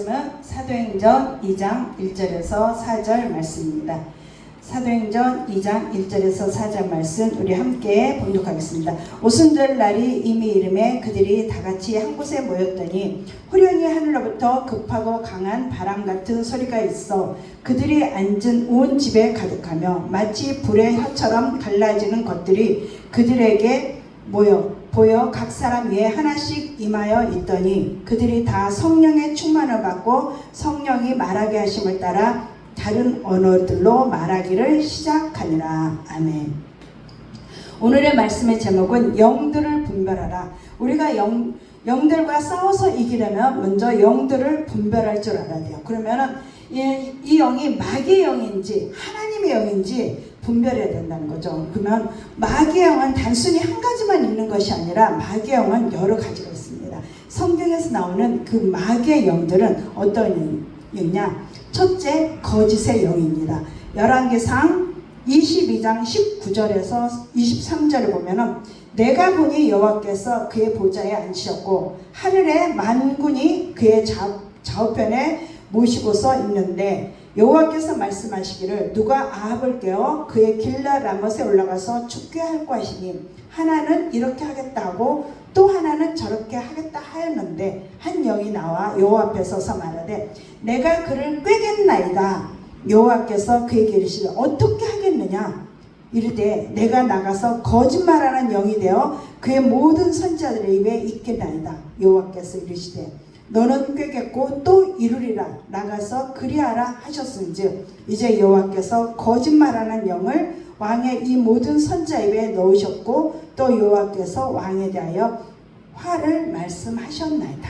말씀은 사도행전 2장 1절에서 4절 말씀입니다. 사도행전 2장 1절에서 4절 말씀 우리 함께 봉독하겠습니다. 오순절 날이 이미 이름에 그들이 다 같이 한 곳에 모였더니 후련히 하늘로부터 급하고 강한 바람 같은 소리가 있어 그들이 앉은 온 집에 가득하며 마치 불의 혀처럼 갈라지는 것들이 그들에게 모여 보여 각 사람 위에 하나씩 임하여 있더니 그들이 다 성령의 충만을 받고 성령이 말하게 하심을 따라 다른 언어들로 말하기를 시작하니라. 아멘. 오늘의 말씀의 제목은 영들을 분별하라. 우리가 영, 영들과 싸워서 이기려면 먼저 영들을 분별할 줄 알아야 돼요. 그러면은 이, 이 영이 마귀의 영인지 하나님의 영인지 분별해야 된다는 거죠. 그러면 마귀의 영은 단순히 한 가지만 있는 것이 아니라 마귀의 영은 여러 가지가 있습니다. 성경에서 나오는 그 마귀의 영들은 어떤 영이냐? 첫째, 거짓의 영입니다. 열왕기상 22장 19절에서 23절을 보면은 내가 보니 여호와께서 그의 보좌에 앉으셨고 하늘의 만군이 그의 좌, 좌우편에 모시고서 있는데 여호와께서 말씀하시기를 누가 아합을 깨어 그의 길라 라못에 올라가서 죽게 할 것이니 하나는 이렇게 하겠다 하고 또 하나는 저렇게 하겠다 하였는데 한 영이 나와 여호와 앞에 서서 말하되 내가 그를 꿰겠나이다. 여호와께서 그에게 이르시되 어떻게 하겠느냐? 이르되 내가 나가서 거짓말하는 영이 되어 그의 모든 선자들의 입에 있겠나이다. 여호와께서 이르시되 너는 꿰겠고 또 이루리라 나가서 그리하라 하셨은즉 이제 여호와께서 거짓말하는 영을 왕의 이 모든 선자 입에 넣으셨고 또 여호와께서 왕에 대하여 화를 말씀하셨나이다.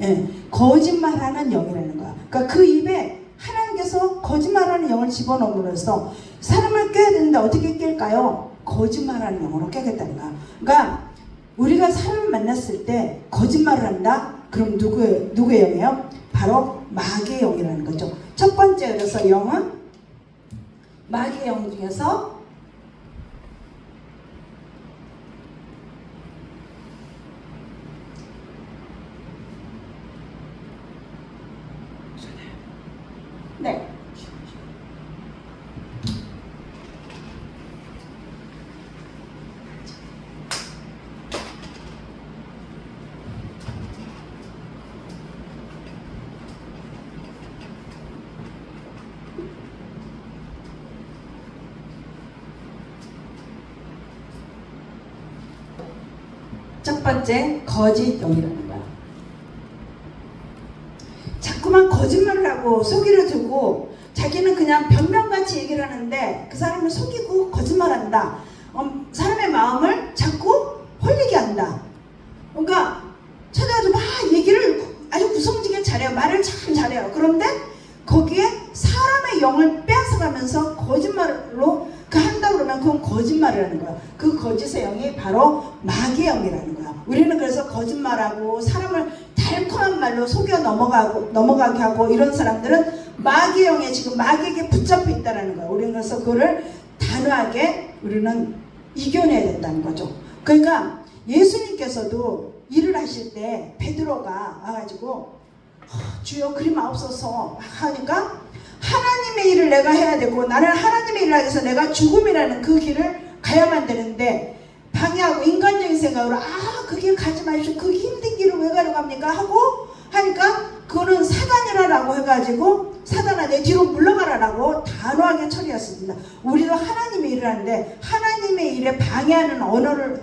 예, 거짓말하는 영이라는 거야. 그러니까 그 입에 하나님께서 거짓말하는 영을 집어넣음으로써 사람을 깨야 되는데 어떻게 깰까요? 거짓말하는 영으로 깨겠다는 거야. 그러니까 우리가 사람을 만났을 때 거짓말을 한다? 그럼 누구의, 누구의 영이에요? 바로 마귀의 영이라는 거죠. 첫 번째 그래서 영은 마귀의 영 중에서 네. 첫 번째 거짓 거야. 자꾸만 거짓말을 하고 속이려 들고 자기는 그냥 변명같이 얘기를 하는데 그 사람을 속이고 거짓말한다. 어, 사람의 마음을 자꾸 홀리게 한다. 그러니까 찾아가지고 막 얘기를 아주 구성지게 잘해요. 말을 참 잘해요. 그런데 거기에 사람의 영을 빼앗아가면서 거짓말로 그 그러면 그건 거짓말을 하는 거야. 그 거짓의 영이 바로 마귀의 영이라는 거야. 우리는 그래서 거짓말하고 사람을 달콤한 말로 속여 넘어가고 넘어가게 하고 이런 사람들은 마귀의 영에 지금 마귀에게 붙잡혀 있다는 거야. 우리는 그래서 그거를 단호하게 우리는 이겨내야 된다는 거죠. 그러니까 예수님께서도 일을 하실 때 베드로가 와가지고 주여 그리 마옵소서 하니까 하나님의 일을 내가 해야 되고 나는 하나님의 일을 하기 위해서 내가 죽음이라는 그 길을 가야만 되는데 방해하고 인간적인 생각으로 아 그 길 가지 마십시오. 그 힘든 길을 왜 가려고 합니까? 하고 하니까 그거는 사단이라라고 해가지고 사단아 내 뒤로 물러가라라고 단호하게 처리했습니다. 우리도 하나님의 일을 하는데 하나님의 일에 방해하는 언어를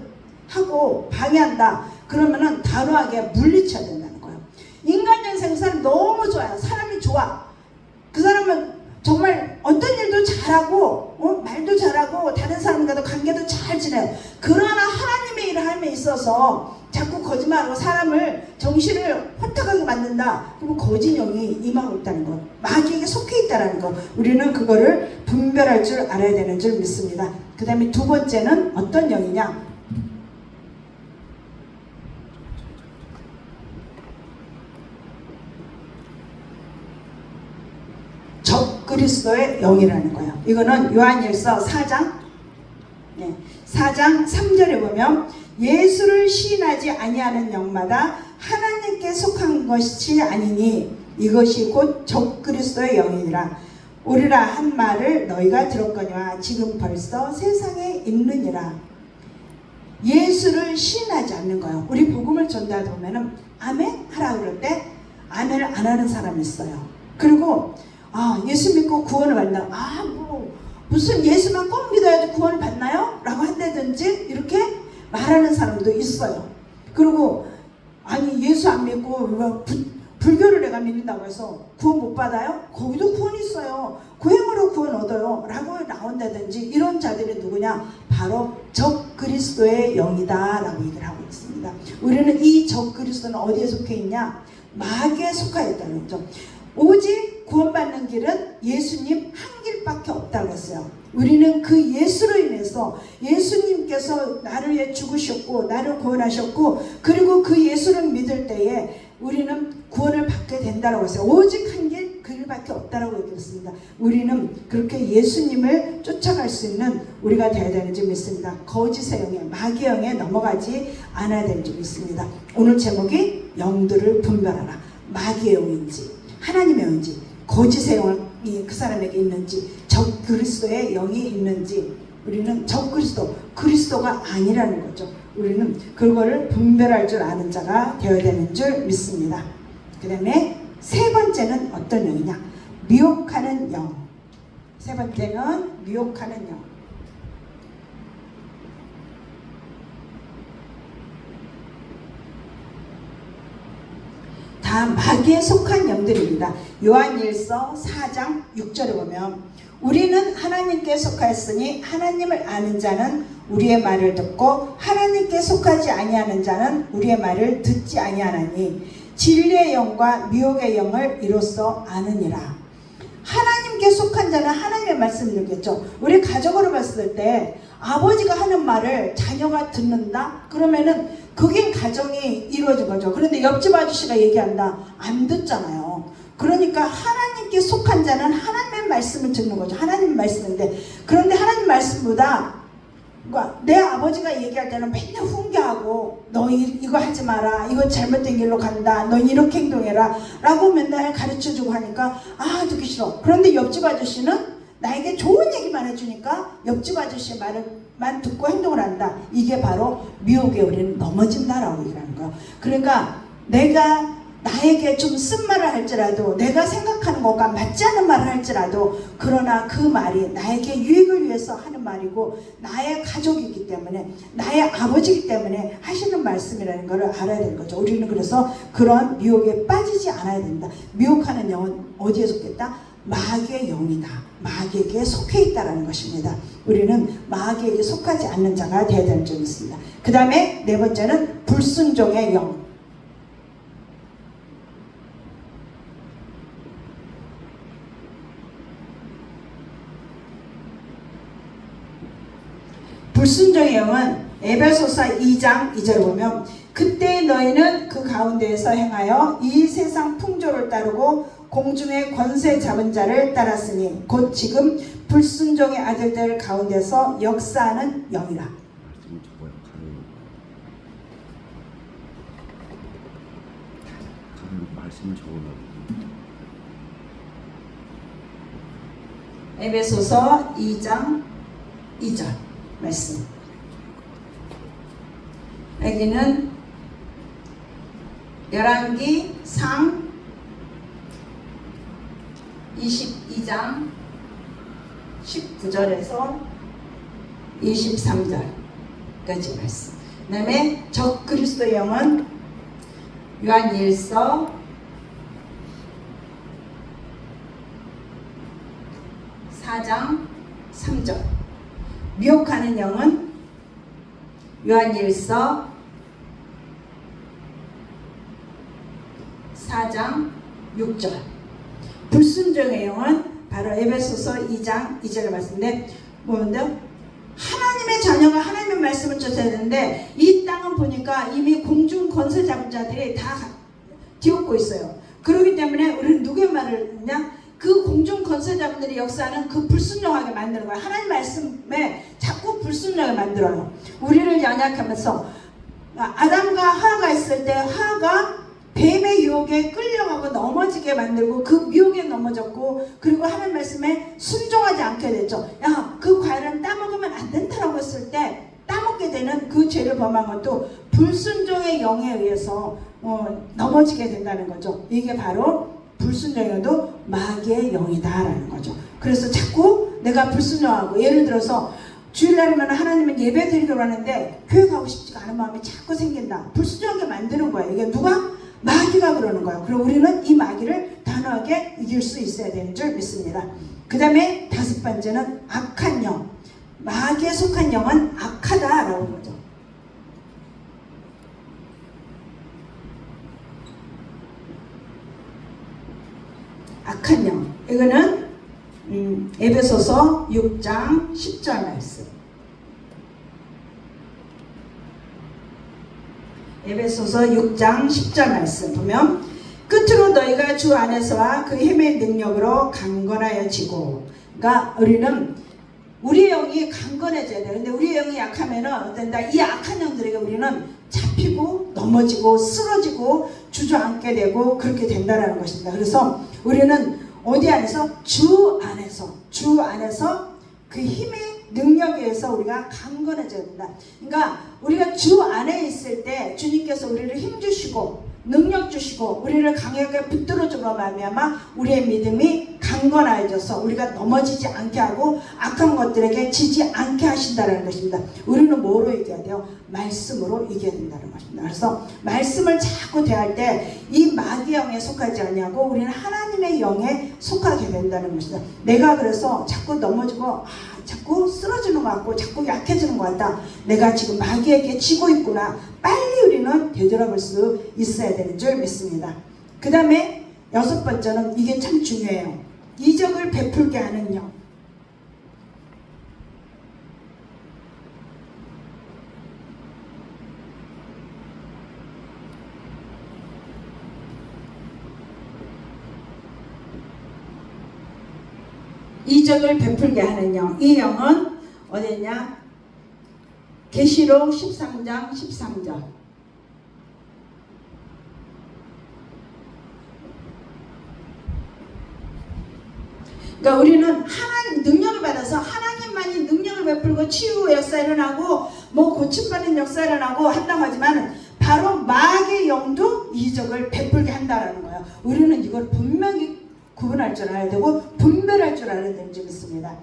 하고 방해한다. 그러면은 단호하게 물리쳐야 된다는 거예요. 인간적인 생각 사람 너무 좋아요. 사람이 좋아 그 사람은 정말 어떤 일도 잘하고 어? 말도 잘하고 다른 사람과도 관계도 잘 지내요. 그러나 하나님의 일을 함에 있어서 자꾸 거짓말하고 사람을 정신을 혼탁하게 만든다. 그럼 거짓 영이 임하고 있다는 것. 마귀에게 속해 있다는 것. 우리는 그거를 분별할 줄 알아야 되는 줄 믿습니다. 그 다음에 두 번째는 어떤 영이냐? 적 그리스도의 영이라는 거예요. 이거는 요한일서 4장 네, 4장 3절에 보면 예수를 시인하지 아니하는 영마다 하나님께 속한 것이 아니니 이것이 곧 적그리스도의 영이니라 오리라 한 말을 너희가 들었거니와 지금 벌써 세상에 있느니라 예수를 신하지 않는 거예요. 우리 복음을 전달하다 보면은 아멘 하라 그럴 때 아멘을 안 하는 사람이 있어요. 그리고 아 예수 믿고 구원을 받나 아뭐 무슨 예수만 꼭 믿어야지 구원을 받나요? 라고 한다든지 이렇게 말하는 사람도 있어요. 그리고 아니 예수 안 믿고 뭐 부- 불교를 내가 믿는다고 해서 구원 못 받아요? 거기도 구원이 있어요. 고행으로 구원 얻어요. 라고 나온다든지 이런 자들이 누구냐? 바로 적 그리스도의 영이다 라고 얘기를 하고 있습니다. 우리는 이 적 그리스도는 어디에 속해 있냐? 마귀에 속하여 있다는 거죠. 오직 구원받는 길은 예수님 한 길밖에 없다고 했어요. 우리는 그 예수로 인해서 예수님께서 나를 위해 죽으셨고 나를 구원하셨고 그리고 그 예수를 믿을 때에 우리는 구원을 받게 된다라고 했어요. 오직 한 길 그 길밖에 없다라고 얘기했습니다. 우리는 그렇게 예수님을 쫓아갈 수 있는 우리가 되어야 되는지 믿습니다. 거짓의 영에 마귀의 영에 넘어가지 않아야 되는지 믿습니다. 오늘 제목이 영들을 분별하라. 마귀의 영인지 하나님의 영인지 거짓의 영이 그 사람에게 있는지 적 그리스도의 영이 있는지 우리는 적 그리스도 그리스도가 아니라는 거죠. 우리는 그거를 분별할 줄 아는 자가 되어야 되는 줄 믿습니다. 그 다음에 세 번째는 어떤 영이냐? 미혹하는 영. 세 번째는 미혹하는 영. 다 마귀에 속한 영들입니다. 요한일서 4장 6절에 보면 우리는 하나님께 속하였으니 하나님을 아는 자는 우리의 말을 듣고 하나님께 속하지 아니하는 자는 우리의 말을 듣지 아니하나니 진리의 영과 미혹의 영을 이로써 아느니라. 하나님께 속한 자는 하나님의 말씀을 듣겠죠. 우리 가족으로 봤을 때 아버지가 하는 말을 자녀가 듣는다? 그러면은 그게 가정이 이루어진 거죠. 그런데 옆집 아저씨가 얘기한다? 안 듣잖아요. 그러니까 하나님께 속한 자는 하나님의 말씀을 듣는 거죠. 하나님 말씀인데 그런데 하나님 말씀보다 그러니까 내 아버지가 얘기할 때는 맨날 훈계하고 너 이- 이거 하지 마라. 이거 잘못된 길로 간다. 너 이렇게 행동해라. 라고 맨날 가르쳐주고 하니까 아 듣기 싫어. 그런데 옆집 아저씨는 나에게 좋은 얘기만 해주니까 옆집 아저씨의 말을만 듣고 행동을 한다. 이게 바로 미혹에 우리는 넘어진다라고 얘기하는 거예요 그러니까 내가 나에게 좀 쓴 말을 할지라도 내가 생각하는 것과 맞지 않은 말을 할지라도 그러나 그 말이 나에게 유익을 위해서 하는 말이고 나의 가족이기 때문에 나의 아버지이기 때문에 하시는 말씀이라는 것을 알아야 되는 거죠. 우리는 그래서 그런 미혹에 빠지지 않아야 된다. 미혹하는 영은 어디에 속했다? 마귀의 영이다. 마귀에게 속해 있다라는 것입니다. 우리는 마귀에게 속하지 않는 자가 되어야 될 점이 있습니다. 그 다음에 네 번째는 불순종의 영. 영은 에베소서 2장 2절 보면 그때 너희는 그 가운데에서 행하여 이 세상 풍조를 따르고 공중의 권세 잡은 자를 따랐으니 곧 지금 불순종의 아들들 가운데서 역사하는 영이라. 좀 적어요. 가는 가는 말씀 적어놔. 에베소서 2장 2절 말씀. 여기는 열왕기 상 22장 19절에서 23절까지 말씀. 그 다음에 적 그리스도 영은 요한일서 4장 3절 미혹하는 영은 요한일서 4장 6절 불순종의 영은 바로 에베소서 2장 2절의 말씀인데 뭐는데요? 하나님의 자녀가 하나님의 말씀을 쫓아야 되는데 이 땅은 보니까 이미 공중 권세 잡은 자들이 다 뒤엎고 있어요. 그렇기 때문에 우리는 누구의 말을 듣냐? 그 공중 권세자분들이 역사는 그 불순종하게 만드는 거야. 하나님 말씀에 자꾸 불순종하게 만들어요. 우리를 연약하면서 아담과 하가 있을 때 하가 뱀의 유혹에 끌려가고 넘어지게 만들고 그 유혹에 넘어졌고 그리고 하는 말씀에 순종하지 않게 됐죠. 야, 그 과일은 따먹으면 안 된다라고 했을 때 따먹게 되는 그 죄를 범한 것도 불순종의 영에 의해서 어, 넘어지게 된다는 거죠. 이게 바로 불순종에도 마귀의 영이다라는 거죠. 그래서 자꾸 내가 불순종하고 예를 들어서 주일날이면 하나님은 예배 드리려고 하는데 교회 가고 싶지가 않은 마음이 자꾸 생긴다. 불순종하게 만드는 거예요. 이게 누가? 마귀가 그러는 거예요. 그럼 우리는 이 마귀를 단호하게 이길 수 있어야 되는 줄 믿습니다. 그 다음에 다섯 번째는 악한 영. 마귀에 속한 영은 악하다라고 거죠. 악한 영. 이거는 음, 에베소서 6장 10절 말씀. 에베소서 6장 10절 말씀 보면 끝으로 너희가 주 안에서와 그 힘의 능력으로 강건하여지고 그러니까 우리는 우리 영이 강건해져야 돼. 근데 우리 영이 약하면은 어떤다? 이 악한 영들에게 우리는 잡히고 넘어지고 쓰러지고 주저앉게 되고 그렇게 된다라는 것입니다. 그래서 우리는 어디 안에서 주 안에서 주 안에서 그 힘의 능력에 의해서 우리가 강건해져야 된다. 그러니까 우리가 주 안에 있을 때 주님께서 우리를 힘 주시고 능력 주시고 우리를 강하게 붙들어 주고 말미암아 우리의 믿음이 강건해져서 우리가 넘어지지 않게 하고 악한 것들에게 지지 않게 하신다는 것입니다. 우리는 뭐로 이겨야 돼요? 말씀으로 이겨야 된다는 것입니다. 그래서 말씀을 자꾸 대할 때 이 마귀 영에 속하지 아니하고 우리는 하나님의 영에 속하게 된다는 것이다. 내가 그래서 자꾸 넘어지고 아, 자꾸 쓰러지는 것 같고 자꾸 약해지는 것 같다. 내가 지금 마귀에게 지고 있구나. 빨리 우리는 되돌아볼 수 있어야 되는 줄 믿습니다. 그 다음에 여섯 번째는 이게 참 중요해요. 이적을 베풀게 하는 영. 이적을 베풀게 하는 영. 이 영은 어디냐? 계시록 13장 13절. 그러니까 우리는 하나님 능력을 받아서 하나님만이 능력을 베풀고 치유 역사 일어나고 뭐 고침받는 역사 일어나고 한다고 하지만 바로 마귀의 영도 이적을 베풀게 한다라는 거예요. 우리는 이걸 분명히 구분할 줄 알아야 되고 분별할 줄 알아야 되는 줄 믿습니다.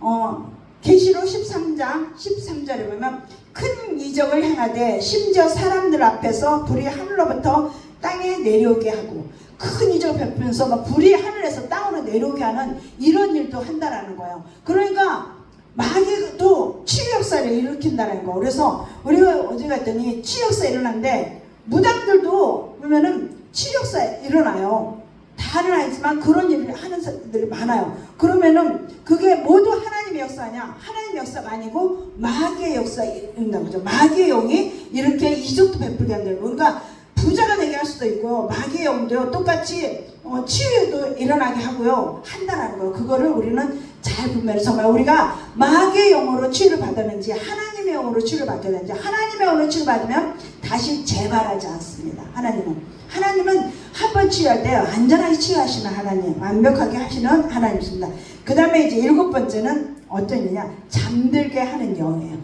어, 계시록 13장 13절에 보면 큰 이적을 행하되 심지어 사람들 앞에서 불이 하늘로부터 땅에 내려오게 하고 큰 이적을 베풀면서 막 불이 하늘에서 땅으로 내려오게 하는 이런 일도 한다라는 거예요. 그러니까 마귀도 치유 역사를 일으킨다는 거. 그래서 우리가 어디 갔더니 치유 역사 일어났는데 무당들도 보면은 치유 역사 일어나요. 다는 아니지만 그런 일을 하는 사람들이 많아요. 그러면은 그게 모두 하나님의 역사냐? 하나님의 역사가 아니고 마귀의 역사인다 거죠. 마귀의 영이 이렇게 이적도 베풀게 한다는 거. 그러니까 부자가 되게 할 수도 있고 마귀의 영도 똑같이 어, 치유도 일어나게 하고요. 한다라는 거예요. 그거를 우리는 잘 분별해서 정말 우리가 마귀의 영으로 치유를 받았는지 하나님의 영으로 치유를 받게 되는지 하나님의 영으로 치유를 받으면 다시 재발하지 않습니다. 하나님은 하나님은 한 번 치유할 때 안전하게 치유하시는 하나님, 완벽하게 하시는 하나님이십니다. 그 다음에 이제 일곱 번째는 어떤 일이냐? 잠들게 하는 영이에요.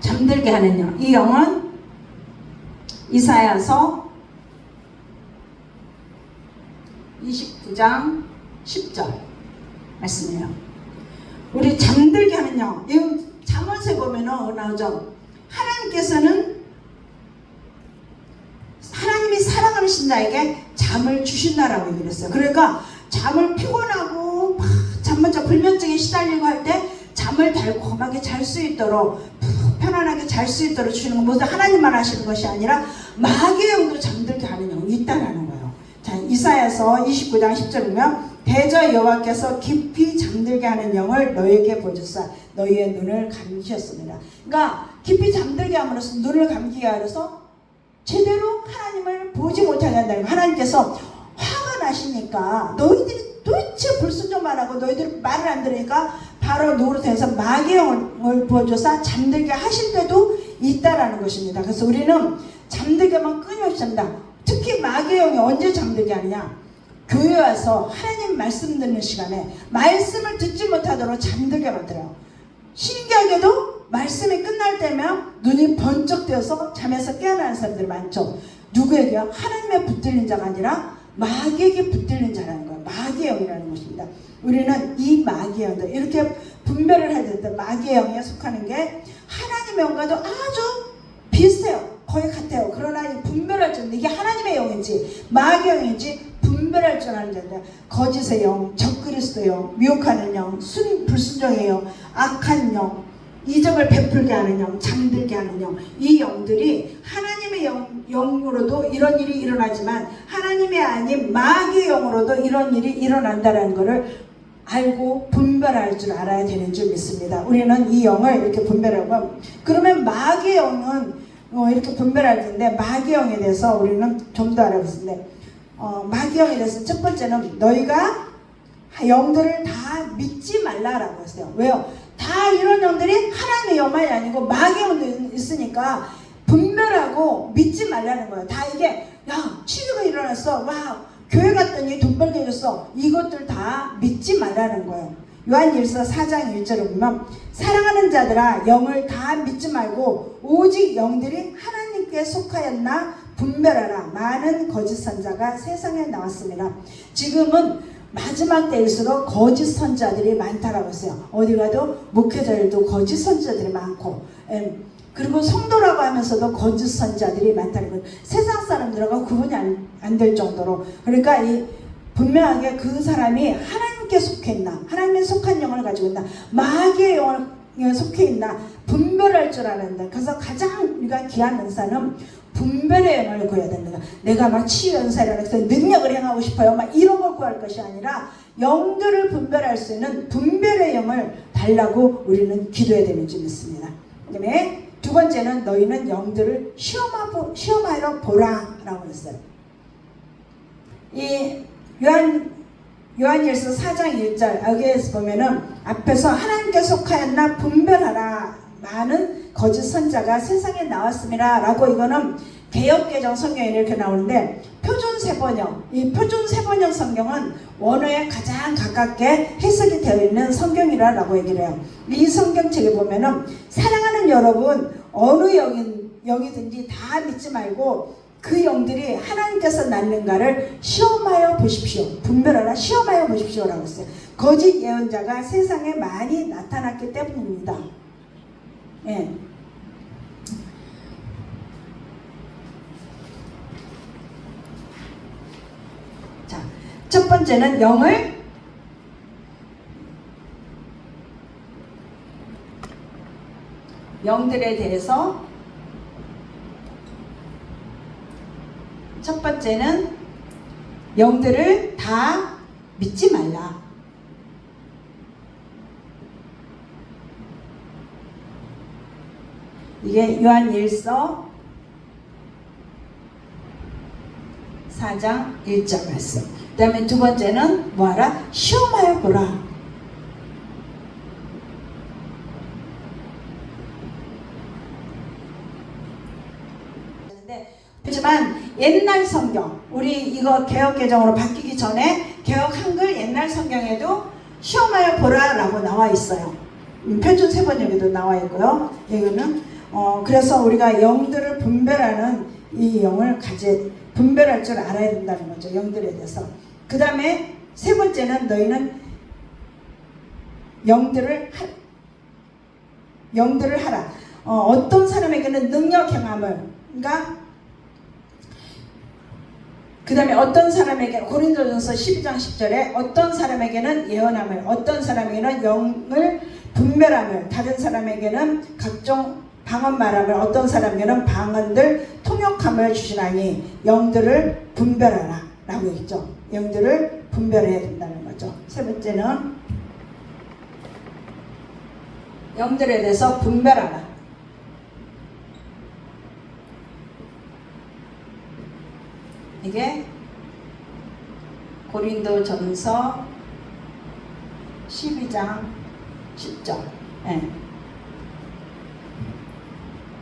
잠들게 하는 영. 이 영은 이사야서 29장 10절 말씀이에요. 우리 잠들게. 이 잠언세 보면은 나오죠. 하나님께서는 하나님이 사랑하는 자에게 잠을 주신다라고 얘기를 했어요. 그러니까 잠을 피곤하고 막 잠만 자 불면증에 시달리고 할 때 잠을 달콤하게 잘 수 있도록 푹 편안하게 잘 수 있도록 주시는 건 모두 하나님만 하시는 것이 아니라 마귀의 영도 잠들게 하는. 자, 이사야서 29장 10절 보면 대저 여호와께서 깊이 잠들게 하는 영을 너에게 보주사 너희의 눈을 감기셨습니다. 그러니까 깊이 잠들게 함으로써 눈을 감기게 하여서 제대로 하나님을 보지 못하게 한다는. 하나님께서 화가 깨어나시니까 너희들이 도대체 불순종만 하고 너희들이 말을 안 들으니까 바로 노릇해서 마귀영을 부어줘서 잠들게 하실 때도 있다라는 것입니다. 그래서 우리는 잠들게만 끊임없이 합니다. 특히 마귀영이 언제 잠들게 하느냐? 교회 와서 하나님 말씀 듣는 시간에 말씀을 듣지 못하도록 잠들게 만들어요. 신기하게도 말씀이 끝날 때면 눈이 번쩍 뜨어서 잠에서 깨어나는 사람들이 많죠. 누구에게요? 하나님의 붙들린 자가 아니라 마귀에게 붙들린 자라는 거예요. 마귀의 영이라는 것입니다. 우리는 이 마귀의 영들 이렇게 분별을 해야 되는데 마귀의 영에 속하는 게 하나님의 영과도 아주 비슷해요. 거의 같아요. 그러나 이 분별할 줄 이게 하나님의 영인지 마귀의 영인지 분별할 줄 아는 자인데 거짓의 영, 적그리스도의 영, 미혹하는 영, 순 불순종의 영, 악한 영, 이적을 베풀게 하는 영, 잠들게 하는 영, 이 영들이 하나님의 영, 영으로도 이런 일이 일어나지만 하나님의 아닌 마귀의 영으로도 이런 일이 일어난다는 것을 알고 분별할 줄 알아야 되는 줄 믿습니다. 우리는 이 영을 이렇게 분별하고 그러면 마귀의 영은 어, 이렇게 분별할 텐데 마귀의 영에 대해서 우리는 좀 더 알아보겠습니다. 어, 마귀의 영에 대해서 첫 번째는 너희가 영들을 다 믿지 말라라고 했어요. 왜요? 다 이런 영들이 하나님의 영만이 아니고 마귀의 영도 있으니까 분별하고 믿지 말라는 거예요. 다 이게 야 치료가 일어났어. 와 교회 갔더니 돈 벌게 해줬어. 이것들 다 믿지 말라는 거예요. 요한일서 4장 1절을 보면 사랑하는 자들아 영을 다 믿지 말고 오직 영들이 하나님께 속하였나 분별하라 많은 거짓 선자가 세상에 나왔습니다. 지금은 마지막 때일수록 거짓 선자들이 많다라고 했어요. 어디 가도 목회자들도 거짓 선자들이 많고 em, 그리고 성도라고 하면서도 거짓 선자들이 많다는 거예요. 세상 사람들하고 구분이 안 될 정도로 그러니까 이 분명하게 그 사람이 하나님 께 속해 있나 하나님의 속한 영을 가지고 있나 마귀의 영을 속해 있나 분별할 줄 알았다. 그래서 가장 우리가 귀한 은사는 분별의 영을 구해야 됩니다. 내가 막 치유 연사라고 해서 능력을 행하고 싶어요. 막 이런 걸 구할 것이 아니라 영들을 분별할 수 있는 분별의 영을 달라고 우리는 기도해야 되는 줄 믿습니다. 그다음에 두 번째는 너희는 영들을 시험하고 시험하여 보라라고 했어요. 이 요한 요한일서 4장 1절 여기에서 보면은 앞에서 하나님께 속하였나 분별하라. 많은 거짓 선자가 세상에 나왔습니다 라고 이거는 개혁개정 성경에 이렇게 나오는데 표준 세번역. 이 표준 세번역 성경은 원어에 가장 가깝게 해석이 되어 있는 성경이라고 얘기를 해요. 이 성경책에 보면은 사랑하는 여러분 어느 영인 영이든지 다 믿지 말고 그 영들이 하나님께서 낳는가를 시험하여 보십시오. 분별하라 시험하여 보십시오라고 했어요. 거짓 예언자가 세상에 많이 나타났기 때문입니다. 예. 자, 첫 번째는 영을 영들에 대해서 첫 번째는 영들을 다 믿지 말라. 이게 요한 1서 4장 1절 말씀. 그 다음에 두 번째는 뭐하라? 시험하여 보라. 하지만 옛날 성경, 우리 이거 개혁 개정으로 바뀌기 전에 개혁 한글 옛날 성경에도 시험하여 보라라고 나와 있어요. 음, 표준 세번역에도 나와 있고요. 이거는 어 그래서 우리가 영들을 분별하는 이 영을 가지 분별할 줄 알아야 된다는 거죠. 영들에 대해서. 그 다음에 세 번째는 너희는 영들을 하, 영들을 하라. 어, 어떤 사람에게는 능력 행함을 그러니까 그 다음에 어떤 사람에게 고린도전서 12장 10절에 어떤 사람에게는 예언함을 어떤 사람에게는 영을 분별함을 다른 사람에게는 각종 방언 말함을 어떤 사람에게는 방언들 통역함을 주시나니 영들을 분별하라 라고 했죠. 영들을 분별해야 된다는 거죠. 세 번째는 영들에 대해서 분별하라 이게 고린도 전서 12장 10절. 예.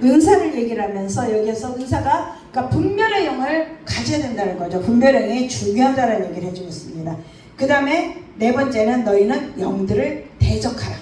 은사를 얘기를 하면서 여기서 은사가 그러니까 분별의 영을 가져야 된다는 거죠. 분별의 영이 중요하다는 얘기를 해주고 있습니다. 그 다음에 네 번째는 너희는 영들을 대적하라.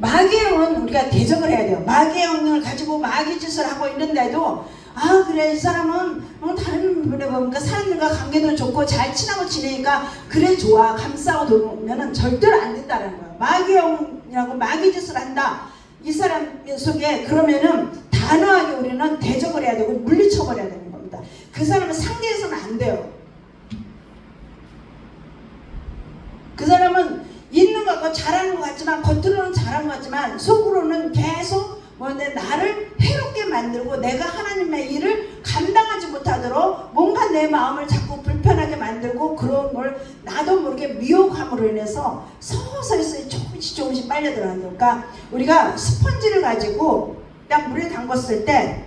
마귀의 영은 우리가 대적을 해야 돼요. 마귀의 영을 가지고 마귀 짓을 하고 있는데도 아 그래 이 사람은 어, 다른 분에 보니까 사람들과 관계도 좋고 잘 친하고 지내니까 그래 좋아 감싸고 돌면은 절대로 안 된다는 거예요. 마귀의 영이라고 마귀 짓을 한다. 이 사람 속에 그러면은 단호하게 우리는 대적을 해야 되고 물리쳐버려야 되는 겁니다. 그 사람은 상대해서는 안 돼요. 그 사람은 있는 것 같고 잘하는 것 같지만 겉으로는 잘하는 것 같지만 속으로는 계속 뭐 내 나를 해롭게 만들고 내가 하나님의 일을 감당하지 못하도록 뭔가 내 마음을 자꾸 불편하게 만들고 그런 걸 나도 모르게 미혹함으로 인해서 서서히 조금씩 조금씩 빨려 들어간다. 그러니까 우리가 스펀지를 가지고 딱 물에 담궜을 때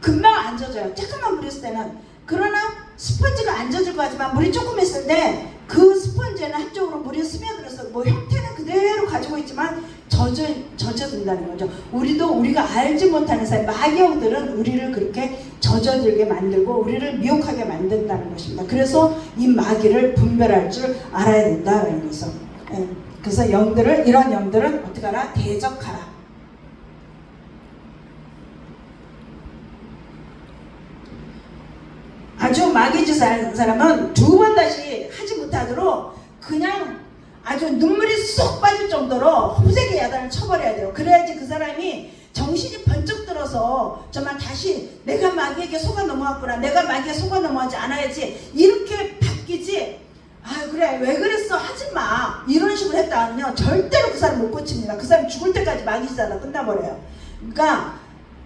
금방 안 젖어요. 조금만 물 있을 때는. 그러나 스펀지가 안 젖을 것 같지만 물이 조금 있을 때 그 스펀지에는 한쪽으로 물이 스며들어서 뭐 형태는 그대로 가지고 있지만 젖어, 젖어든다는 거죠. 우리도 우리가 알지 못하는 사이, 마귀형들은 우리를 그렇게 젖어들게 만들고 우리를 미혹하게 만든다는 것입니다. 그래서 이 마귀를 분별할 줄 알아야 된다는 거죠. 예. 그래서 영들을, 이런 영들은 어떻게 하라? 대적하라. 아주 마귀짓을 하는 사람은 두 번 다시 하지 못하도록 그냥 아주 눈물이 쏙 빠질 정도로 홈세게 야단을 쳐버려야 돼요. 그래야지 그 사람이 정신이 번쩍 들어서 정말 다시 내가 마귀에게 속아 넘어갔구나. 내가 마귀에 속아 넘어가지 않아야지. 이렇게 바뀌지. 아 그래 왜 그랬어 하지 마 이런 식으로 했다 하면 절대로 그 사람 못 고칩니다 그 사람 죽을 때까지 마귀지다가 끝나버려요 그러니까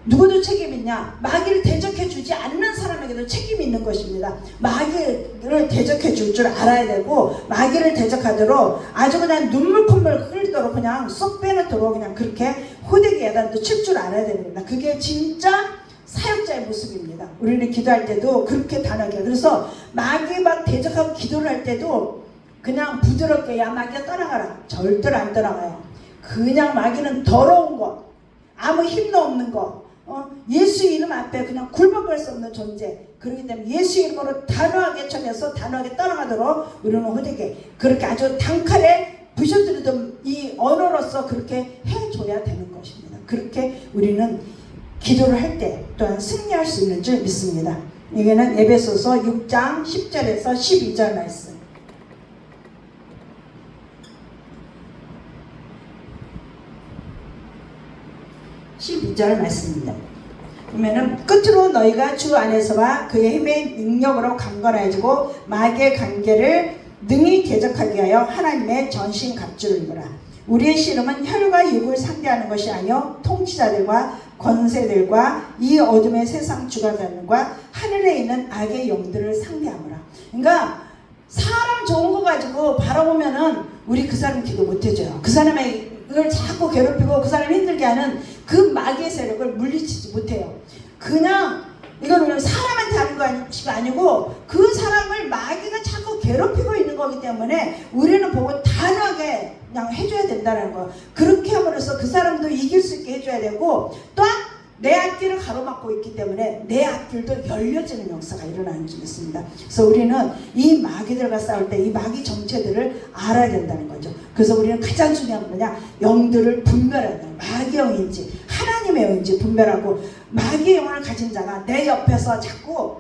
누구도 책임 있냐? 마귀를 대적해 주지 않는 사람에게도 책임이 있는 것입니다. 마귀를 대적해 줄 줄 알아야 되고 마귀를 대적하도록 아주 그냥 눈물 콧물 흘리도록 그냥 쏙 빼놓도록 그냥 그렇게 호되게 야단도 칠 줄 알아야 됩니다. 그게 진짜 사역자의 모습입니다. 우리는 기도할 때도 그렇게 단하게 그래서 마귀 막 대적하고 기도를 할 때도 그냥 부드럽게 야 마귀가 떠나가라 절대로 안 떠나가요. 그냥 마귀는 더러운 거 아무 힘도 없는 거 어, 예수 이름 앞에 그냥 굴복할 수 없는 존재. 그렇기 때문에 예수 이름으로 단호하게 쳐내서 단호하게 떠나가도록 우리는 호되게 그렇게 아주 단칼에 부셔드리던 이 언어로서 그렇게 해줘야 되는 것입니다. 그렇게 우리는 기도를 할 때 또한 승리할 수 있는 줄 믿습니다. 이게는 에베소서 6장 10절에서 12절 말씀. 12절 말씀입니다. 그러면은 끝으로 너희가 주 안에서와 그의 힘의 능력으로 강건해지고 마귀의 관계를 능히 대적하게 하여 하나님의 전신 갑주를 입어라. 우리의 씨름은 혈과 육을 상대하는 것이 아니요 통치자들과 권세들과 이 어둠의 세상 주관자들과 하늘에 있는 악의 영들을 상대하노라. 그러니까 사람 좋은 거 가지고 바라보면은 우리 그 사람 기도 못 해줘요. 그 사람의 을 자꾸 괴롭히고 그 사람 힘들게 하는 그 마귀의 세력을 물리치지 못해요. 그냥 이거는 사람한테 하는 것이 아니고 그 사람을 마귀가 자꾸 괴롭히고 있는 거기 때문에 우리는 보고 단호하게 그냥 해줘야 된다는 거예요. 그렇게 함으로써 그 사람도 이길 수 있게 해줘야 되고 또한 내 앞길을 가로막고 있기 때문에 내 앞길도 열려지는 역사가 일어나는 줄 믿습니다. 그래서 우리는 이 마귀들과 싸울 때 이 마귀 정체들을 알아야 된다는 거죠. 그래서 우리는 가장 중요한 건 뭐냐? 영들을 돼요. 마귀 영인지 하나님의 영인지 분별하고 마귀의 영을 가진 자가 내 옆에서 자꾸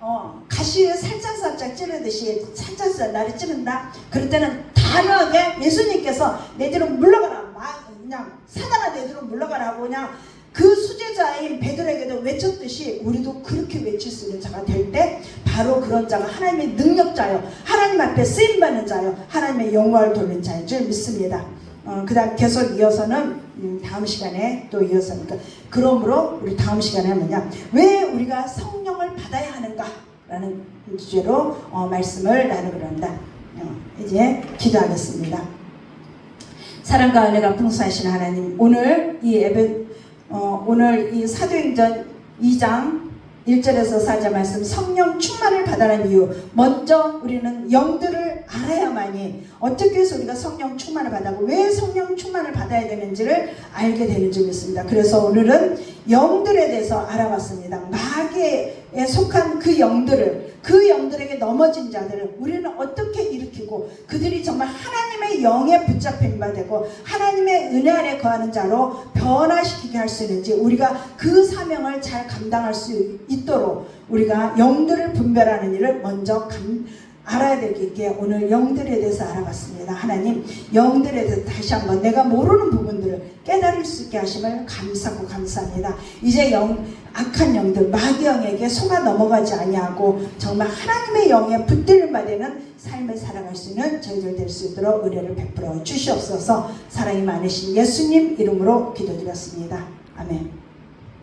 어, 가시에 살짝살짝 찌르듯이 살짝살짝 나를 찌른다. 그럴 때는 단호하게 예수님께서 내 뒤로 물러가라. 막 그냥 사단아 내 뒤로 물러가라 하고 그냥 그 수제자인 베드로에게도 외쳤듯이 우리도 그렇게 외칠 수 있는 자가 될 때 바로 그런 자가 하나님의 능력자요 하나님 앞에 쓰임받는 자요 하나님의 영광을 돌리는 자인 줄 믿습니다. 어, 그 다음 계속 이어서는 음, 다음 시간에 또 이어서 니까. 그러므로 우리 다음 시간에 뭐냐? 왜 우리가 성령을 받아야 하는가 라는 주제로 어, 말씀을 나누기로 합니다. 어, 이제 기도하겠습니다. 사랑과 은혜가 풍성하신 하나님 오늘 이 예배 어, 오늘 이 사도행전 2장 1절에서 4절 말씀 성령 충만을 받아는 이유 먼저 우리는 영들을 알아야만이 어떻게 해서 우리가 성령 충만을 받고 왜 성령 충만을 받아야 되는지를 알게 되는 줄 믿습니다. 그래서 오늘은 영들에 대해서 알아봤습니다. 마귀에 속한 그 영들을 그 영들에게 넘어진 자들을 우리는 어떻게 일으키고 그들이 정말 하나님의 영에 붙잡힌 바 되고 하나님의 은혜 아래 거하는 자로 변화시키게 할 수 있는지 우리가 그 사명을 잘 감당할 수 있도록 우리가 영들을 분별하는 일을 먼저 감, 알아야 되기에 오늘 영들에 대해서 알아봤습니다. 하나님 영들에 대해서 다시 한번 내가 모르는 부분들을 깨달을 수 있게 하심을 감사하고 감사합니다. 이제 영 악한 영들 마귀 영에게 속아 넘어가지 아니하고 정말 하나님의 영에 붙들림 받는 삶을 살아갈 수 있는 저희들 될 수 있도록 은혜를 베풀어 주시옵소서. 사랑이 많으신 예수님 이름으로 기도드렸습니다. 아멘.